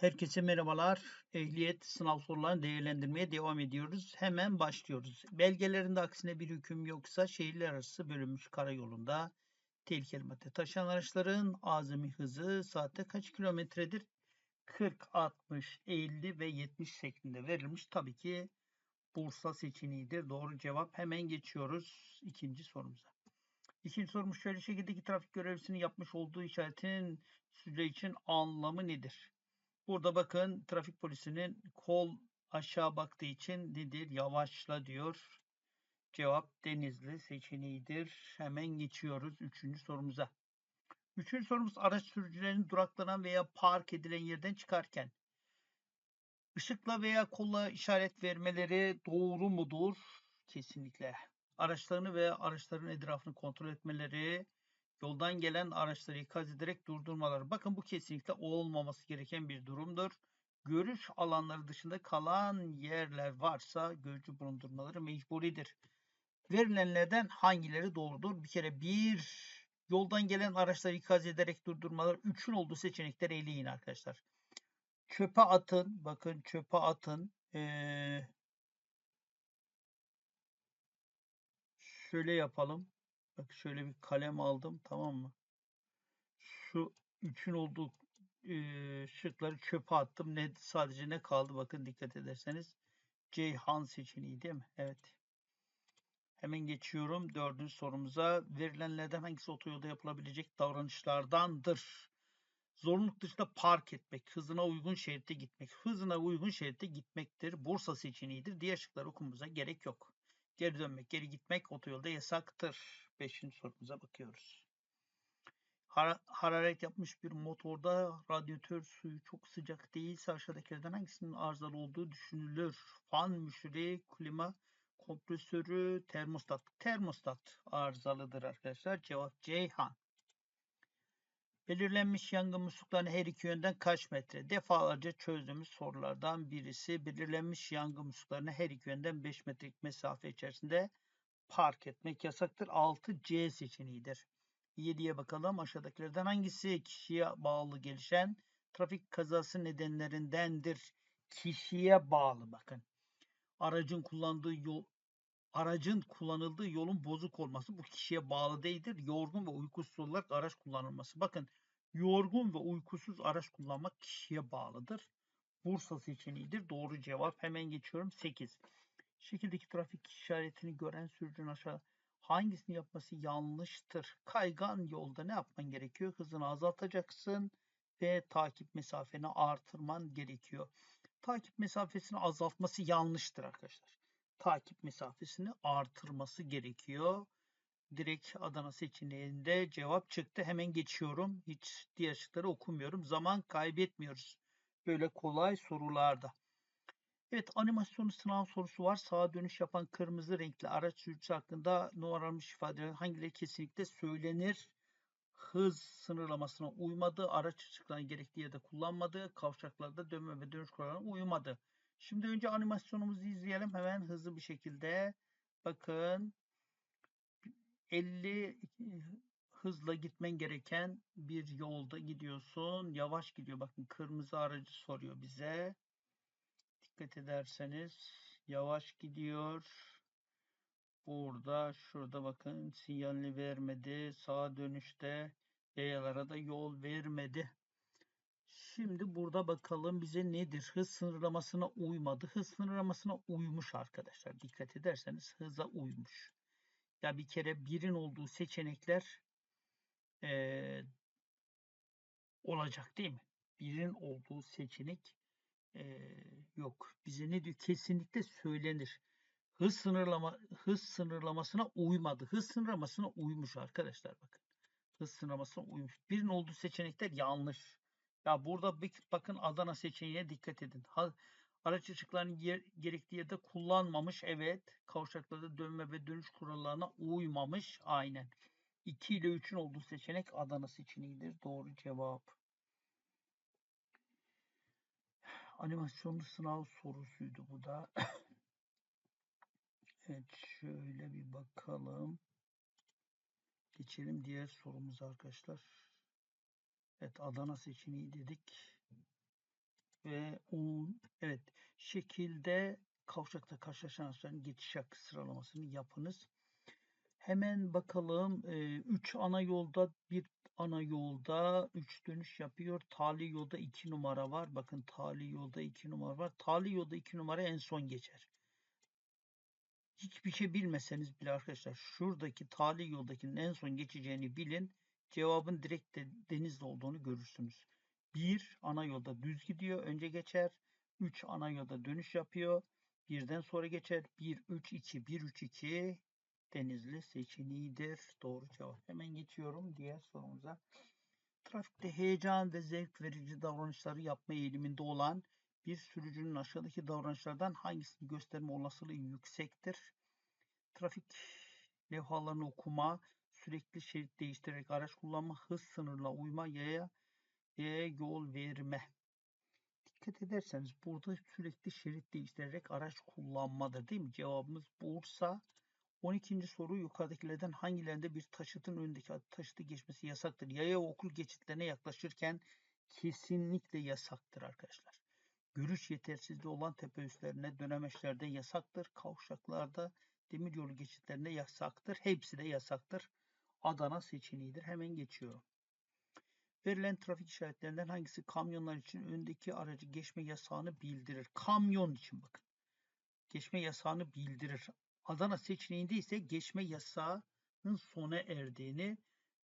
Herkese merhabalar. Ehliyet sınav sorularını değerlendirmeye devam ediyoruz. Hemen başlıyoruz. Belgelerinde aksine bir hüküm yoksa şehirler arası bölünmüş karayolunda tehlikeli madde taşıyan araçların azami hızı saatte kaç kilometredir? 40, 60, 50 ve 70 şeklinde verilmiş. Tabii ki Bursa seçeneğidir. Doğru cevap. Hemen geçiyoruz ikinci sorumuza. İkinci sorumuz şöyle şekildeki trafik görevlisinin yapmış olduğu işaretin süre için anlamı nedir? Burada bakın trafik polisinin kol aşağı baktığı için nedir? Yavaşla diyor. Cevap Denizli seçeneğidir. Hemen geçiyoruz üçüncü sorumuza. Üçüncü sorumuz araç sürücülerinin duraklanan veya park edilen yerden çıkarken ışıkla veya kolla işaret vermeleri doğru mudur? Kesinlikle. Araçlarını veya araçların etrafını kontrol etmeleri, yoldan gelen araçları ikaz ederek durdurmaları. Bakın bu kesinlikle olmaması gereken bir durumdur. Görüş alanları dışında kalan yerler varsa görücü bulundurmaları mecburidir. Verilenlerden hangileri doğrudur? Bir kere bir yoldan gelen araçları ikaz ederek durdurmalar. Üçün olduğu seçenekleri eleyin arkadaşlar. Çöpe atın. Bakın çöpe atın. Ee, şöyle yapalım. Bak şöyle bir kalem aldım tamam mı? Şu üçün olduğu şıkları çöpe attım. Ne, sadece ne kaldı bakın dikkat ederseniz. Ceyhan seçeneği değil mi? Evet. Hemen geçiyorum dördüncü sorumuza. Verilenlerden hangisi otoyolda yapılabilecek davranışlardandır? Zorunluluk dışında park etmek, hızına uygun şeritte gitmek, hızına uygun şeritte gitmektir. Bursa seçeneğidir. Diğer şıkları okumamıza gerek yok. Geri dönmek, geri gitmek otoyolda yasaktır. Beşinci sorumuza bakıyoruz. Har hararet yapmış bir motorda radyatör suyu çok sıcak değilse aşağıdakilerden hangisinin arızalı olduğu düşünülür? Fan müşürü, klima kompresörü, termostat. Termostat arızalıdır arkadaşlar. Cevap Ceyhan. Belirlenmiş yangın musluklarının her iki yönden kaç metre? Defalarca çözdüğümüz sorulardan birisi. Belirlenmiş yangın musluklarını her iki yönden 5 metrelik mesafe içerisinde park etmek yasaktır. 6C seçeneğidir. 7'ye bakalım. Aşağıdakilerden hangisi kişiye bağlı gelişen trafik kazası nedenlerindendir? Kişiye bağlı bakın. Aracın kullandığı yol aracın kullanıldığı yolun bozuk olması bu kişiye bağlı değildir. Yorgun ve uykusuz olarak araç kullanılması. Bakın yorgun ve uykusuz araç kullanmak kişiye bağlıdır. Bursa seçeneğidir. Doğru cevap. Hemen geçiyorum. 8. Şekildeki trafik işaretini gören sürücünün aşağı hangisini yapması yanlıştır? Kaygan yolda ne yapman gerekiyor? Hızını azaltacaksın ve takip mesafeni artırman gerekiyor. Takip mesafesini azaltması yanlıştır arkadaşlar. Takip mesafesini artırması gerekiyor. Direkt Adana seçeneğinde cevap çıktı. Hemen geçiyorum. Hiç diğer şıkları okumuyorum. Zaman kaybetmiyoruz. Böyle kolay sorularda. Evet animasyonu sınav sorusu var. Sağa dönüş yapan kırmızı renkli araç sürücüsü hakkında numaralanmış ifadeler hangileri kesinlikle söylenir? Hız sınırlamasına uymadı, araç ışıklarını gerektiği yerde kullanmadı, kavşaklarda dönme ve dönüş kurallarına uymadı. Şimdi önce animasyonumuzu izleyelim hemen hızlı bir şekilde. Bakın 50 hızla gitmen gereken bir yolda gidiyorsun. Yavaş gidiyor. Bakın kırmızı aracı soruyor bize dikkat ederseniz yavaş gidiyor. Burada şurada bakın sinyalini vermedi. Sağa dönüşte yayalara da yol vermedi. Şimdi burada bakalım bize nedir? Hız sınırlamasına uymadı. Hız sınırlamasına uymuş arkadaşlar. Dikkat ederseniz hıza uymuş. Ya bir kere birin olduğu seçenekler ee, olacak değil mi? Birin olduğu seçenek e, yok. Bize ne diyor? Kesinlikle söylenir. Hız sınırlama hız sınırlamasına uymadı. Hız sınırlamasına uymuş arkadaşlar bakın. Hız sınırlamasına uymuş. Birinin olduğu seçenekler yanlış. Ya burada bir, bakın Adana seçeneğine dikkat edin. Ha, araç ışıklarını yer, gerektiği yerde kullanmamış. Evet. Kavşaklarda dönme ve dönüş kurallarına uymamış. Aynen. 2 ile 3'ün olduğu seçenek Adana seçeneğidir. Doğru cevap. Animasyonlu sınav sorusuydu bu da. evet şöyle bir bakalım. Geçelim diğer sorumuza arkadaşlar. Evet Adana seçeneği dedik. ve 10. Evet. Şekilde kavşakta karşılaşan araçların geçiş hakkı sıralamasını yapınız. Hemen bakalım. 3 ana yolda bir ana yolda 3 dönüş yapıyor. Tali yolda 2 numara var. Bakın tali yolda 2 numara var. Tali yolda 2 numara en son geçer. Hiçbir şey bilmeseniz bile arkadaşlar şuradaki tali yoldakinin en son geçeceğini bilin. Cevabın direkt de denizde olduğunu görürsünüz. 1 ana yolda düz gidiyor. Önce geçer. 3 ana yolda dönüş yapıyor. Birden sonra geçer. 1 3 2 1 3 2 Denizli seçeneğidir. Doğru cevap. Hemen geçiyorum diğer sorumuza. Trafikte heyecan ve zevk verici davranışları yapma eğiliminde olan bir sürücünün aşağıdaki davranışlardan hangisini gösterme olasılığı yüksektir? Trafik levhalarını okuma, sürekli şerit değiştirerek araç kullanma, hız sınırla uyma, yaya, yaya yol verme. Dikkat ederseniz burada sürekli şerit değiştirerek araç kullanmadır değil mi? Cevabımız Bursa 12. soru yukarıdakilerden hangilerinde bir taşıtın önündeki taşıtı geçmesi yasaktır? Yaya okul geçitlerine yaklaşırken kesinlikle yasaktır arkadaşlar. Görüş yetersizliği olan tepe üstlerine dönemeçlerde yasaktır. Kavşaklarda demiryolu geçitlerinde yasaktır. Hepsi de yasaktır. Adana seçeneğidir. Hemen geçiyorum. Verilen trafik işaretlerinden hangisi kamyonlar için öndeki aracı geçme yasağını bildirir? Kamyon için bakın. Geçme yasağını bildirir. Adana seçeneğinde ise geçme yasağının sona erdiğini,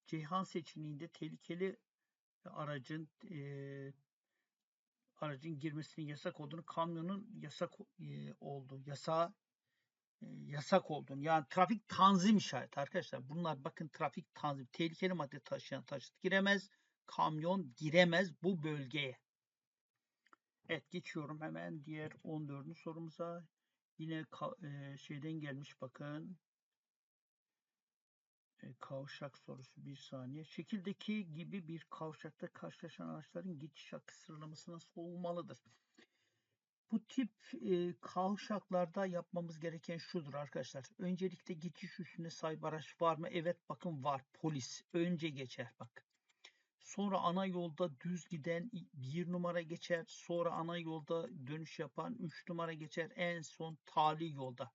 Ceyhan seçeneğinde tehlikeli aracın e, aracın girmesinin yasak olduğunu, kamyonun yasak e, olduğu, yasa e, yasak olduğunu. Yani trafik tanzim işareti arkadaşlar. Bunlar bakın trafik tanzim. Tehlikeli madde taşıyan taşıt giremez. Kamyon giremez bu bölgeye. Evet geçiyorum hemen diğer 14. sorumuza. Yine şeyden gelmiş bakın. Kavşak sorusu bir saniye. Şekildeki gibi bir kavşakta karşılaşan araçların geçiş hakkı sıralaması nasıl olmalıdır? Bu tip e, kavşaklarda yapmamız gereken şudur arkadaşlar. Öncelikle geçiş üstüne sahip araç var mı? Evet bakın var. Polis önce geçer bak. Sonra ana yolda düz giden bir numara geçer. Sonra ana yolda dönüş yapan üç numara geçer. En son tali yolda.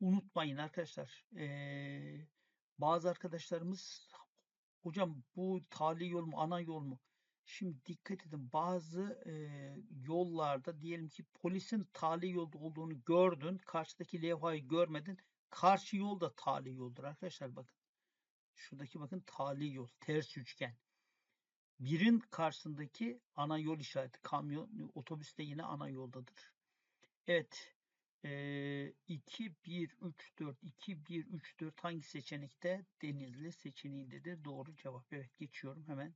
Unutmayın arkadaşlar. Ee, bazı arkadaşlarımız hocam bu tali yol mu ana yol mu? Şimdi dikkat edin bazı e, yollarda diyelim ki polisin tali yolda olduğunu gördün. Karşıdaki levhayı görmedin. Karşı yol da tali yoldur arkadaşlar bakın. Şuradaki bakın tali yol. Ters üçgen. Birin karşısındaki ana yol işareti. Kamyon, otobüs de yine ana yoldadır. Evet. Ee, 2, 1, 3, 4. 2, 1, 3, 4 hangi seçenekte? Denizli seçeneğindedir. Doğru cevap. Evet geçiyorum hemen.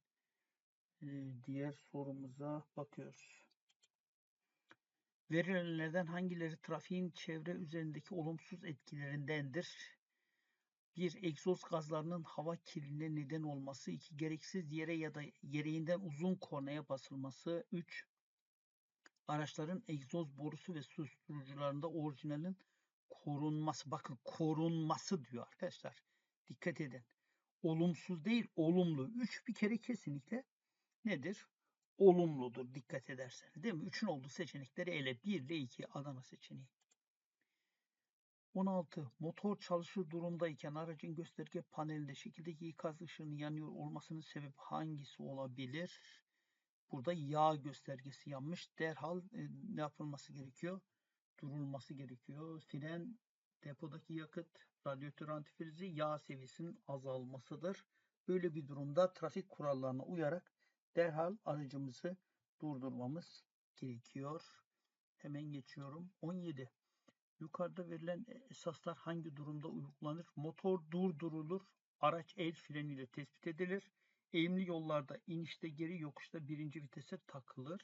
Ee, diğer sorumuza bakıyoruz. Verilenlerden hangileri trafiğin çevre üzerindeki olumsuz etkilerindendir? 1. Egzoz gazlarının hava kirliliğine neden olması. 2. Gereksiz yere ya da gereğinden uzun kornaya basılması. 3. Araçların egzoz borusu ve susturucularında orijinalin korunması. Bakın korunması diyor arkadaşlar. Dikkat edin. Olumsuz değil, olumlu. 3 bir kere kesinlikle nedir? Olumludur dikkat ederseniz. Değil mi? 3'ün olduğu seçenekleri ele. 1 ile 2 Adana seçeneği. 16. Motor çalışır durumdayken aracın gösterge panelinde şekildeki ikaz ışığının yanıyor olmasının sebebi hangisi olabilir? Burada yağ göstergesi yanmış. Derhal e, ne yapılması gerekiyor? Durulması gerekiyor. Fren, depodaki yakıt, radyatör antifrizi, yağ seviyesinin azalmasıdır. Böyle bir durumda trafik kurallarına uyarak derhal aracımızı durdurmamız gerekiyor. Hemen geçiyorum. 17. Yukarıda verilen e, esaslar hangi durumda uygulanır? Motor durdurulur, araç el freniyle tespit edilir. Eğimli yollarda inişte geri yokuşta birinci vitese takılır.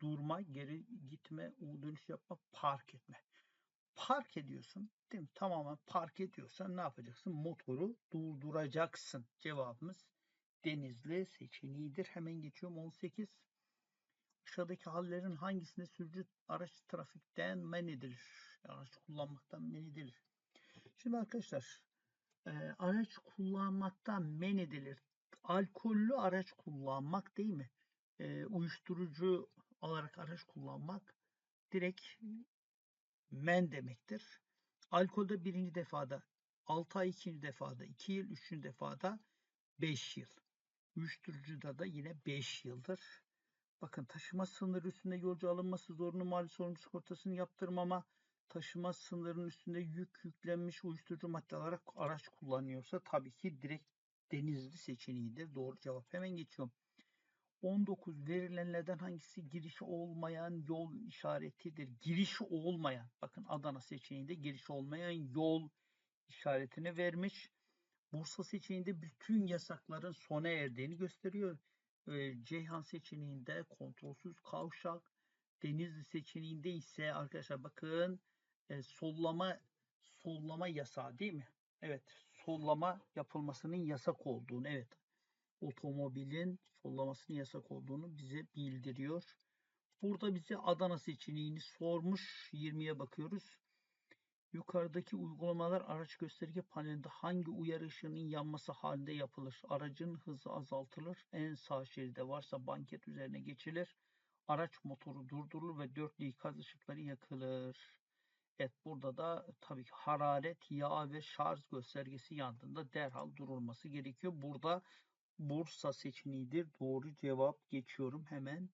Durma, geri gitme, U dönüş yapma, park etme. Park ediyorsun, değil mi? Tamamen park ediyorsan ne yapacaksın? Motoru durduracaksın. Cevabımız Denizli seçeneğidir. Hemen geçiyorum 18. Aşağıdaki hallerin hangisinde sürücü araç trafikten men edilir? araç kullanmaktan men edilir. Şimdi arkadaşlar e, araç kullanmaktan men edilir. Alkollü araç kullanmak değil mi? E, uyuşturucu alarak araç kullanmak direkt men demektir. Alkolde birinci defada 6 ay, ikinci defada 2 yıl, üçüncü defada 5 yıl. Uyuşturucuda da yine 5 yıldır. Bakın taşıma sınırı üstünde yolcu alınması zorunlu mali sorumlu sigortasını yaptırmama, taşıma sınırının üstünde yük yüklenmiş uyuşturucu madde alarak araç kullanıyorsa tabii ki direkt denizli seçeneğidir. Doğru cevap. Hemen geçiyorum. 19 verilenlerden hangisi girişi olmayan yol işaretidir? Girişi olmayan. Bakın Adana seçeneğinde girişi olmayan yol işaretini vermiş. Bursa seçeneğinde bütün yasakların sona erdiğini gösteriyor. Ee, Ceyhan seçeneğinde kontrolsüz kavşak, Denizli seçeneğinde ise arkadaşlar bakın e, sollama sollama yasağı değil mi? Evet, sollama yapılmasının yasak olduğunu, evet. Otomobilin sollamasının yasak olduğunu bize bildiriyor. Burada bize Adana seçeneğini sormuş. 20'ye bakıyoruz. Yukarıdaki uygulamalar araç gösterge panelinde hangi uyarı ışığının yanması halinde yapılır? Aracın hızı azaltılır. En sağ şeride varsa banket üzerine geçilir. Araç motoru durdurulur ve dörtlü ikaz ışıkları yakılır. Evet burada da tabii ki hararet, yağ ve şarj göstergesi yandığında derhal durulması gerekiyor. Burada Bursa seçeneğidir. Doğru cevap geçiyorum hemen.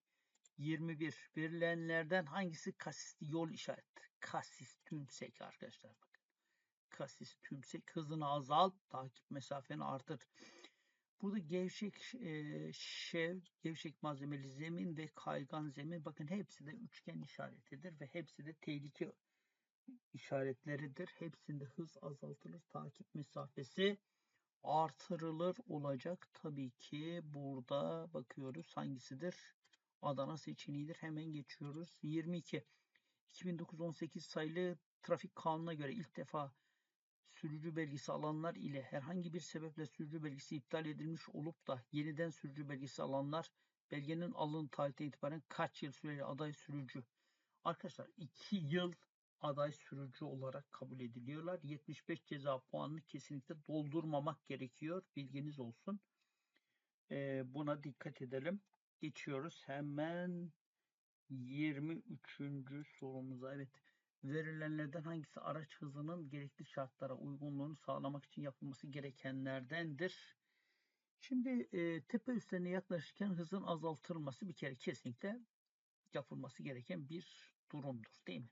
21. Verilenlerden hangisi kasisli yol işareti? Kasis tümsek arkadaşlar. Bakın. Kasis tümsek hızını azalt, takip mesafeni artır. Burada gevşek e, şev, gevşek malzemeli zemin ve kaygan zemin bakın hepsi de üçgen işaretidir ve hepsi de tehlike işaretleridir. Hepsinde hız azaltılır, takip mesafesi artırılır olacak. Tabii ki burada bakıyoruz hangisidir? Adana seçeneğidir. Hemen geçiyoruz. 22. 2009-18 sayılı trafik kanununa göre ilk defa sürücü belgesi alanlar ile herhangi bir sebeple sürücü belgesi iptal edilmiş olup da yeniden sürücü belgesi alanlar belgenin alın tarihinden itibaren kaç yıl süreli aday sürücü? Arkadaşlar 2 yıl aday sürücü olarak kabul ediliyorlar. 75 ceza puanını kesinlikle doldurmamak gerekiyor. Bilginiz olsun. Ee, buna dikkat edelim. Geçiyoruz hemen 23. sorumuza. Evet. Verilenlerden hangisi araç hızının gerekli şartlara uygunluğunu sağlamak için yapılması gerekenlerdendir? Şimdi e, tepe üstlerine yaklaşırken hızın azaltılması bir kere kesinlikle yapılması gereken bir durumdur değil mi?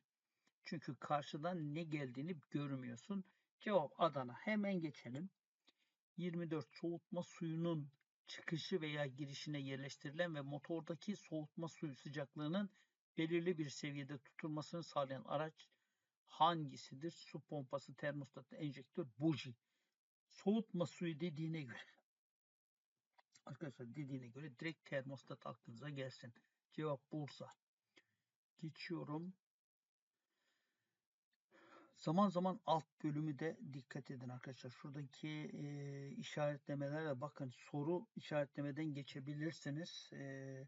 Çünkü karşıdan ne geldiğini görmüyorsun. Cevap Adana. Hemen geçelim. 24 soğutma suyunun çıkışı veya girişine yerleştirilen ve motordaki soğutma suyu sıcaklığının belirli bir seviyede tutulmasını sağlayan araç hangisidir? Su pompası, termostat, enjektör, buji. Soğutma suyu dediğine göre arkadaşlar dediğine göre direkt termostat aklınıza gelsin. Cevap Bursa. Geçiyorum. Zaman zaman alt bölümü de dikkat edin arkadaşlar. Şuradaki e, işaretlemelere bakın. Soru işaretlemeden geçebilirsiniz. E,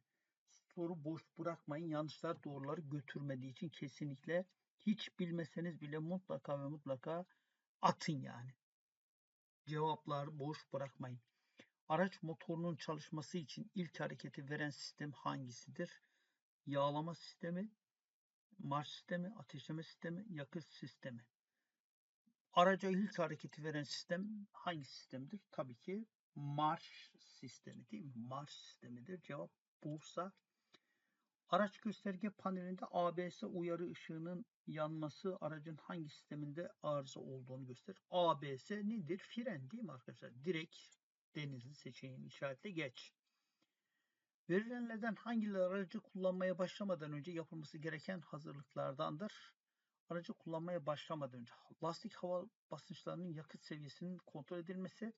soru boş bırakmayın. Yanlışlar doğruları götürmediği için kesinlikle hiç bilmeseniz bile mutlaka ve mutlaka atın yani. Cevaplar boş bırakmayın. Araç motorunun çalışması için ilk hareketi veren sistem hangisidir? Yağlama sistemi, marş sistemi, ateşleme sistemi, yakıt sistemi. Araca ilk hareketi veren sistem hangi sistemdir? Tabii ki marş sistemi değil mi? Marş sistemidir. Cevap Bursa. Araç gösterge panelinde ABS uyarı ışığının yanması aracın hangi sisteminde arıza olduğunu gösterir. ABS nedir? Fren değil mi arkadaşlar? Direkt denizli seçeneğini işaretle geç. Verilenlerden hangileri aracı kullanmaya başlamadan önce yapılması gereken hazırlıklardandır? Aracı kullanmaya başlamadan önce lastik hava basınçlarının yakıt seviyesinin kontrol edilmesi,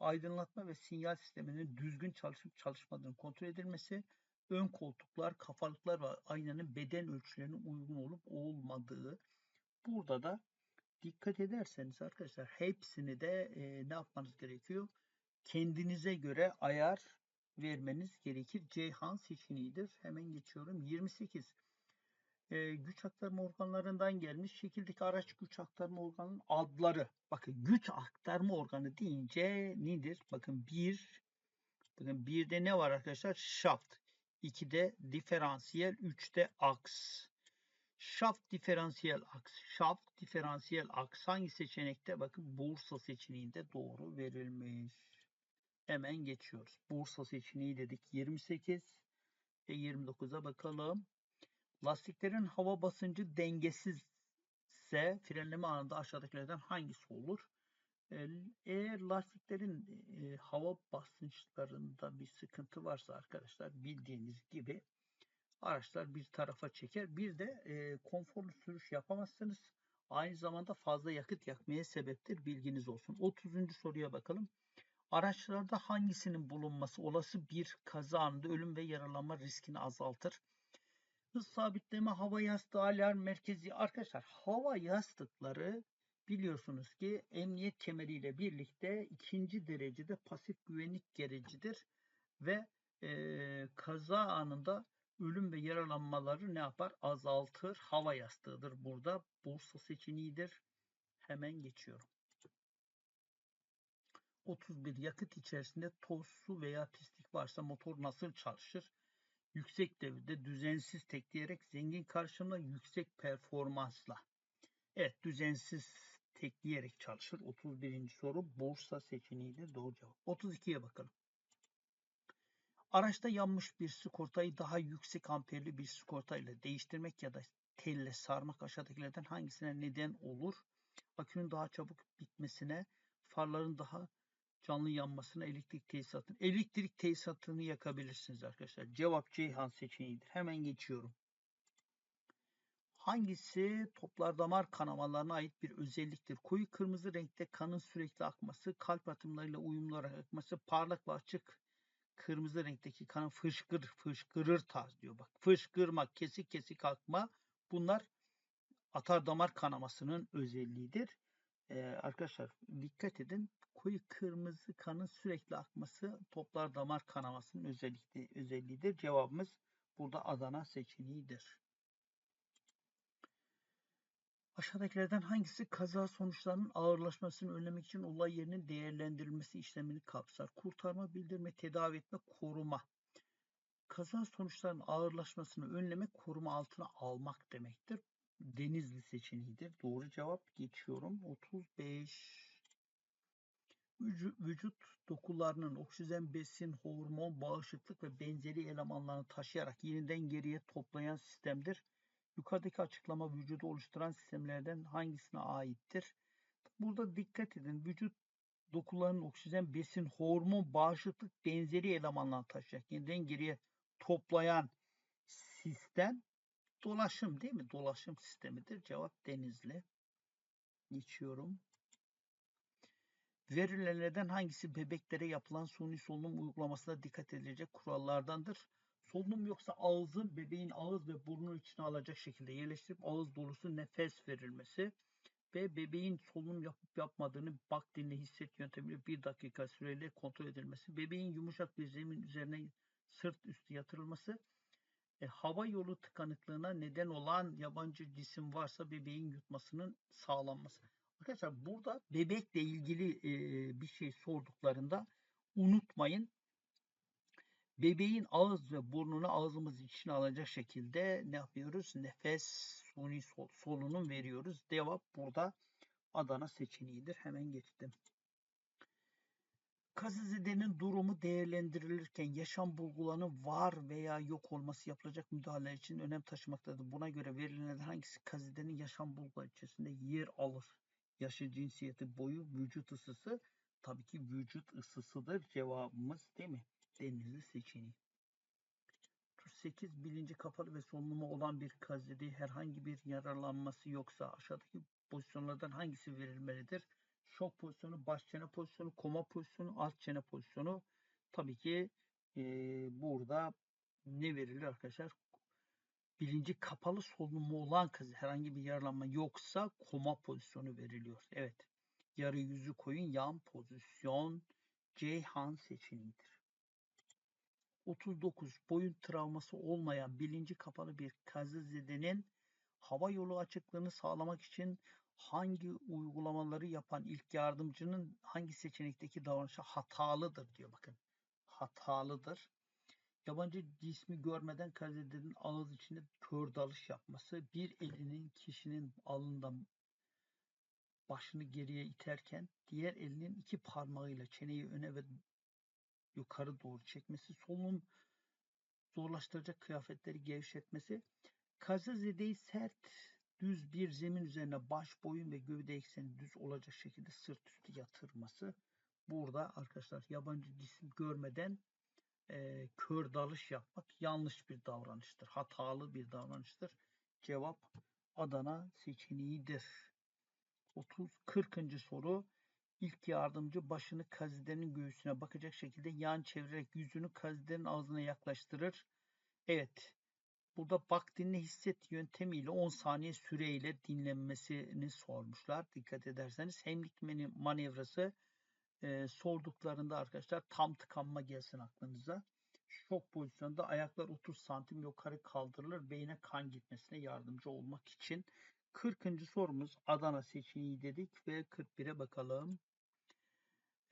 aydınlatma ve sinyal sisteminin düzgün çalışıp çalışmadığını kontrol edilmesi, ön koltuklar, kafalıklar ve aynanın beden ölçülerine uygun olup olmadığı. Burada da dikkat ederseniz arkadaşlar hepsini de e, ne yapmanız gerekiyor? Kendinize göre ayar vermeniz gerekir. Ceyhan seçeneğidir. Hemen geçiyorum. 28. Ee, güç aktarma organlarından gelmiş. Şekildeki araç güç aktarma organının adları. Bakın güç aktarma organı deyince nedir? Bakın bir bakın birde ne var arkadaşlar? Şaft. 2'de diferansiyel, 3'te aks. Şaft diferansiyel aks. Şaft diferansiyel aks hangi seçenekte? Bakın Bursa seçeneğinde doğru verilmiş. Hemen geçiyoruz. Bursa seçeneği dedik 28 ve 29'a bakalım. Lastiklerin hava basıncı dengesizse frenleme anında aşağıdakilerden hangisi olur? Eğer lastiklerin e, hava basınçlarında bir sıkıntı varsa arkadaşlar bildiğiniz gibi araçlar bir tarafa çeker. Bir de e, konforlu sürüş yapamazsınız. Aynı zamanda fazla yakıt yakmaya sebeptir. Bilginiz olsun. 30. soruya bakalım. Araçlarda hangisinin bulunması olası bir kaza anında ölüm ve yaralanma riskini azaltır? Hız sabitleme, hava yastığı, alarm merkezi. Arkadaşlar hava yastıkları biliyorsunuz ki emniyet kemeriyle birlikte ikinci derecede pasif güvenlik gerecidir ve e, kaza anında ölüm ve yaralanmaları ne yapar? Azaltır. Hava yastığıdır burada. Bursa seçeneğidir. Hemen geçiyorum. 31 yakıt içerisinde toz, su veya pislik varsa motor nasıl çalışır? Yüksek devirde düzensiz tekleyerek zengin karşımla yüksek performansla. Evet düzensiz tekleyerek çalışır. 31. soru Bursa seçeneğidir. Doğru cevap. 32'ye bakalım. Araçta yanmış bir sigortayı daha yüksek amperli bir sigortayla değiştirmek ya da telle sarmak aşağıdakilerden hangisine neden olur? Akünün daha çabuk bitmesine, farların daha canlı yanmasına, elektrik tesisatını. Elektrik tesisatını yakabilirsiniz arkadaşlar. Cevap Ceyhan seçeneğidir. Hemen geçiyorum. Hangisi toplar damar kanamalarına ait bir özelliktir? Koyu kırmızı renkte kanın sürekli akması, kalp atımlarıyla uyumlu olarak akması, parlak ve açık kırmızı renkteki kanın fışkır fışkırır tarz diyor bak. Fışkırmak, kesik kesik akma bunlar atar damar kanamasının özelliğidir. Ee, arkadaşlar dikkat edin. Koyu kırmızı kanın sürekli akması toplar damar kanamasının özelliği, özelliğidir. Cevabımız burada Adana seçeneğidir. Aşağıdakilerden hangisi kaza sonuçlarının ağırlaşmasını önlemek için olay yerinin değerlendirilmesi işlemini kapsar? Kurtarma, bildirme, tedavi etme, koruma. Kaza sonuçlarının ağırlaşmasını önlemek, koruma altına almak demektir. Denizli seçeneğidir. Doğru cevap geçiyorum. 35 vücut dokularının oksijen, besin, hormon, bağışıklık ve benzeri elemanlarını taşıyarak yeniden geriye toplayan sistemdir. Yukarıdaki açıklama vücudu oluşturan sistemlerden hangisine aittir? Burada dikkat edin. Vücut dokularının oksijen, besin, hormon, bağışıklık benzeri elemanlar taşıyacak. Yeniden geriye toplayan sistem dolaşım değil mi? Dolaşım sistemidir. Cevap denizli. Geçiyorum. Verilenlerden hangisi bebeklere yapılan suni solunum uygulamasına dikkat edilecek kurallardandır? Solunum yoksa ağzın bebeğin ağız ve burnun içine alacak şekilde yerleştirip ağız dolusu nefes verilmesi ve bebeğin solunum yapıp yapmadığını bak dinle hisset yöntemiyle bir dakika süreyle kontrol edilmesi, bebeğin yumuşak bir zemin üzerine sırt üstü yatırılması, e, hava yolu tıkanıklığına neden olan yabancı cisim varsa bebeğin yutmasının sağlanması. Arkadaşlar burada bebekle ilgili e, bir şey sorduklarında unutmayın bebeğin ağız ve burnunu ağzımız içine alacak şekilde ne yapıyoruz? Nefes suni sol, solunum veriyoruz. Cevap burada Adana seçeneğidir. Hemen geçtim. Kazizedenin durumu değerlendirilirken yaşam bulgularının var veya yok olması yapılacak müdahale için önem taşımaktadır. Buna göre verilen hangisi kazidenin yaşam bulguları içerisinde yer alır? Yaşı, cinsiyeti, boyu, vücut ısısı tabii ki vücut ısısıdır cevabımız değil mi? Denizli seçeneği. 38 bilinci kapalı ve solunumu olan bir kazede herhangi bir yararlanması yoksa aşağıdaki pozisyonlardan hangisi verilmelidir? Şok pozisyonu, baş çene pozisyonu, koma pozisyonu, alt çene pozisyonu. Tabii ki e, burada ne verilir arkadaşlar? Bilinci kapalı solunumu olan kazı herhangi bir yaralanma yoksa koma pozisyonu veriliyor. Evet. Yarı yüzü koyun yan pozisyon Ceyhan seçeneğidir. 39 boyun travması olmayan bilinci kapalı bir kazizedenin hava yolu açıklığını sağlamak için hangi uygulamaları yapan ilk yardımcının hangi seçenekteki davranışı hatalıdır diyor bakın. Hatalıdır. Yabancı cismi görmeden kazetlerin ağız içinde kör dalış yapması, bir elinin kişinin alnından başını geriye iterken diğer elinin iki parmağıyla çeneyi öne ve yukarı doğru çekmesi, solunum zorlaştıracak kıyafetleri gevşetmesi, kazazedeyi sert düz bir zemin üzerine baş, boyun ve gövde ekseni düz olacak şekilde sırt üstü yatırması. Burada arkadaşlar yabancı cisim görmeden e, kör dalış yapmak yanlış bir davranıştır. Hatalı bir davranıştır. Cevap Adana seçeneğidir. 30 40. soru İlk yardımcı başını kazidenin göğsüne bakacak şekilde yan çevirerek yüzünü kazidenin ağzına yaklaştırır. Evet. Burada bak dinle hisset yöntemiyle 10 saniye süreyle dinlenmesini sormuşlar. Dikkat ederseniz hemlik manevrası e, sorduklarında arkadaşlar tam tıkanma gelsin aklınıza. Şok pozisyonunda ayaklar 30 santim yukarı kaldırılır. Beyne kan gitmesine yardımcı olmak için. 40. sorumuz Adana seçeneği dedik ve 41'e bakalım.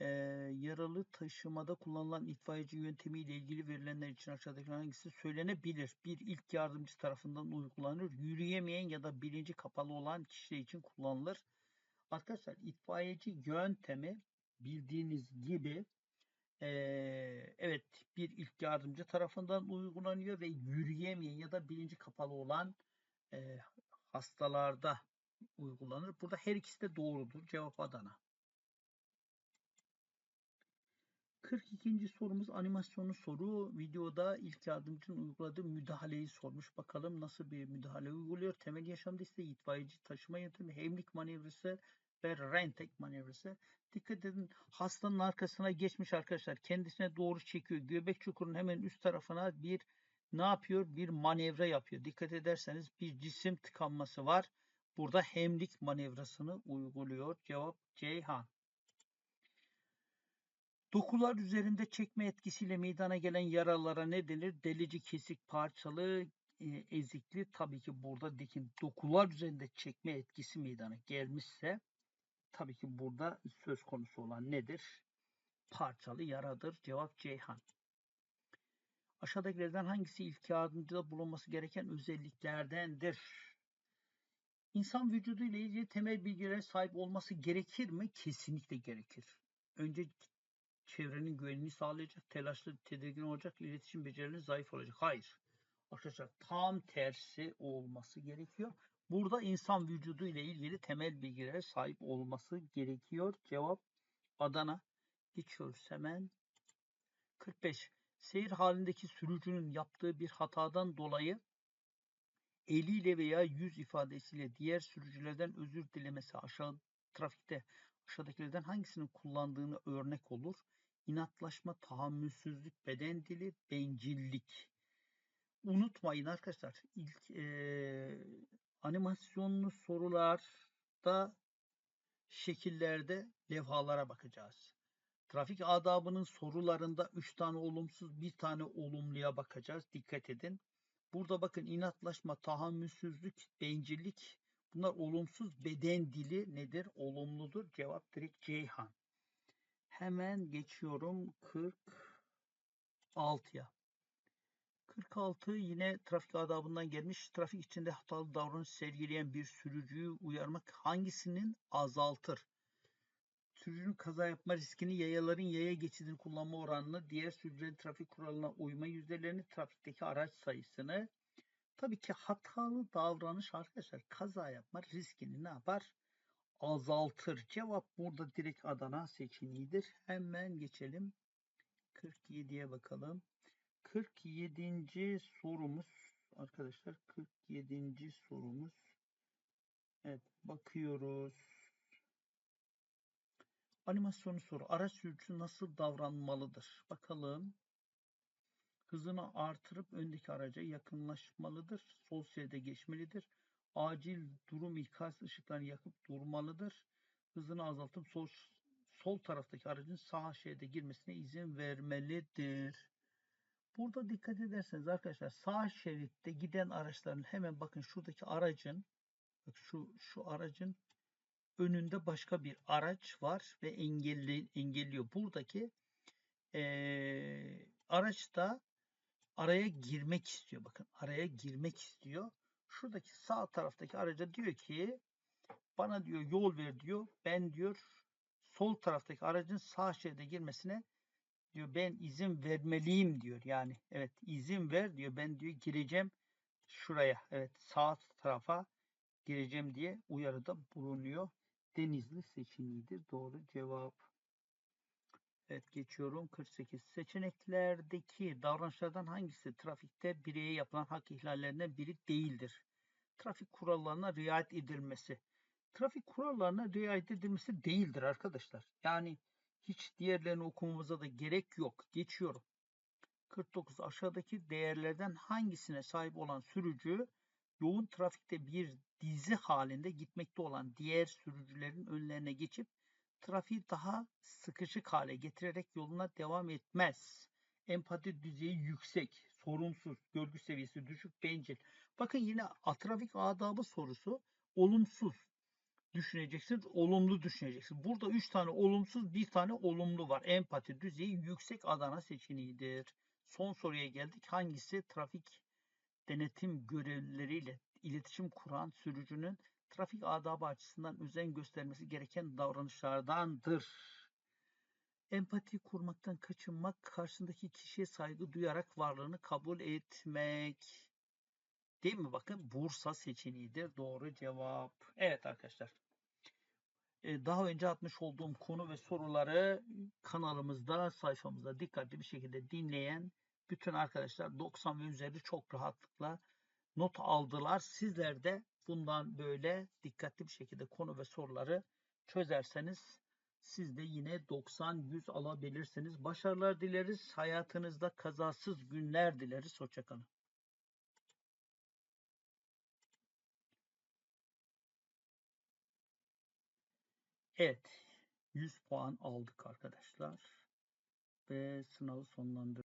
Ee, yaralı taşımada kullanılan itfaiyeci yöntemiyle ilgili verilenler için aşağıdaki hangisi söylenebilir? Bir ilk yardımcı tarafından uygulanır. Yürüyemeyen ya da bilinci kapalı olan kişiler için kullanılır. Arkadaşlar itfaiyeci yöntemi bildiğiniz gibi evet bir ilk yardımcı tarafından uygulanıyor ve yürüyemeyen ya da bilinci kapalı olan hastalarda uygulanır. Burada her ikisi de doğrudur. Cevap Adana. 42. sorumuz animasyonlu soru. Videoda ilk yardımcının uyguladığı müdahaleyi sormuş. Bakalım nasıl bir müdahale uyguluyor. Temel yaşamda ise itfaiyeci taşıma yöntemi, hemlik manevrası ve rentek manevrası. Dikkat edin hastanın arkasına geçmiş arkadaşlar. Kendisine doğru çekiyor. Göbek çukurunun hemen üst tarafına bir ne yapıyor? Bir manevra yapıyor. Dikkat ederseniz bir cisim tıkanması var. Burada hemlik manevrasını uyguluyor. Cevap Ceyhan. Dokular üzerinde çekme etkisiyle meydana gelen yaralara ne denir? Delici, kesik, parçalı, e, ezikli. Tabii ki burada dikin dokular üzerinde çekme etkisi meydana gelmişse tabii ki burada söz konusu olan nedir? Parçalı yaradır. Cevap Ceyhan. Aşağıdakilerden hangisi ilk yardımcıda bulunması gereken özelliklerdendir? İnsan vücudu ile ilgili temel bilgilere sahip olması gerekir mi? Kesinlikle gerekir. Önce çevrenin güvenliğini sağlayacak, telaşlı, tedirgin olacak, iletişim becerileri zayıf olacak. Hayır. Arkadaşlar tam tersi olması gerekiyor. Burada insan vücudu ile ilgili temel bilgilere sahip olması gerekiyor. Cevap Adana. Geçiyoruz hemen. 45. Seyir halindeki sürücünün yaptığı bir hatadan dolayı eliyle veya yüz ifadesiyle diğer sürücülerden özür dilemesi aşağı trafikte aşağıdakilerden hangisinin kullandığını örnek olur? İnatlaşma, tahammülsüzlük, beden dili, bencillik. Unutmayın arkadaşlar ilk e, animasyonlu sorularda şekillerde levhalara bakacağız. Trafik adabının sorularında 3 tane olumsuz, bir tane olumluya bakacağız. Dikkat edin. Burada bakın inatlaşma, tahammülsüzlük, bencillik bunlar olumsuz. Beden dili nedir? Olumludur. Cevap direkt Ceyhan. Hemen geçiyorum 46'ya. 46 yine trafik adabından gelmiş. Trafik içinde hatalı davranış sergileyen bir sürücüyü uyarmak hangisinin azaltır? Sürücünün kaza yapma riskini, yayaların yaya geçidini kullanma oranını, diğer sürücülerin trafik kuralına uyma yüzdelerini, trafikteki araç sayısını. Tabii ki hatalı davranış arkadaşlar kaza yapma riskini ne yapar? Azaltır. Cevap burada direkt Adana seçeneğidir. Hemen geçelim. 47'ye bakalım. 47. sorumuz arkadaşlar 47. sorumuz Evet bakıyoruz. Animasyonu soru. Araç sürücüsü nasıl davranmalıdır? Bakalım. Hızını artırıp öndeki araca yakınlaşmalıdır. Sol şeride geçmelidir. Acil durum ikaz ışıklarını yakıp durmalıdır. Hızını azaltıp sol, sol taraftaki aracın sağ şeride girmesine izin vermelidir. Burada dikkat ederseniz arkadaşlar sağ şeritte giden araçların hemen bakın şuradaki aracın bak şu şu aracın önünde başka bir araç var ve engelli, engelliyor. Buradaki e, araçta araya girmek istiyor. Bakın araya girmek istiyor. Şuradaki sağ taraftaki araca diyor ki bana diyor yol ver diyor. Ben diyor sol taraftaki aracın sağ şeride girmesine diyor ben izin vermeliyim diyor. Yani evet izin ver diyor. Ben diyor gireceğim şuraya. Evet sağ tarafa gireceğim diye uyarıda bulunuyor. Denizli seçeneğidir. Doğru cevap. Evet geçiyorum. 48 seçeneklerdeki davranışlardan hangisi trafikte bireye yapılan hak ihlallerinden biri değildir? Trafik kurallarına riayet edilmesi. Trafik kurallarına riayet edilmesi değildir arkadaşlar. Yani hiç diğerlerini okumamıza da gerek yok. Geçiyorum. 49 aşağıdaki değerlerden hangisine sahip olan sürücü yoğun trafikte bir dizi halinde gitmekte olan diğer sürücülerin önlerine geçip trafiği daha sıkışık hale getirerek yoluna devam etmez. Empati düzeyi yüksek, sorumsuz, görgü seviyesi düşük, bencil. Bakın yine trafik adabı sorusu olumsuz düşüneceksiniz, olumlu düşüneceksiniz. Burada 3 tane olumsuz, bir tane olumlu var. Empati düzeyi yüksek Adana seçeneğidir. Son soruya geldik. Hangisi trafik denetim görevlileriyle iletişim kuran sürücünün trafik adabı açısından özen göstermesi gereken davranışlardandır. Empati kurmaktan kaçınmak, karşısındaki kişiye saygı duyarak varlığını kabul etmek. Değil mi? Bakın Bursa seçeneğidir. Doğru cevap. Evet arkadaşlar. Ee, Daha önce atmış olduğum konu ve soruları kanalımızda, sayfamızda dikkatli bir şekilde dinleyen bütün arkadaşlar 90 ve üzeri çok rahatlıkla not aldılar. Sizler de bundan böyle dikkatli bir şekilde konu ve soruları çözerseniz siz de yine 90-100 alabilirsiniz. Başarılar dileriz. Hayatınızda kazasız günler dileriz. Hoşçakalın. Evet. 100 puan aldık arkadaşlar. Ve sınavı sonlandırdık.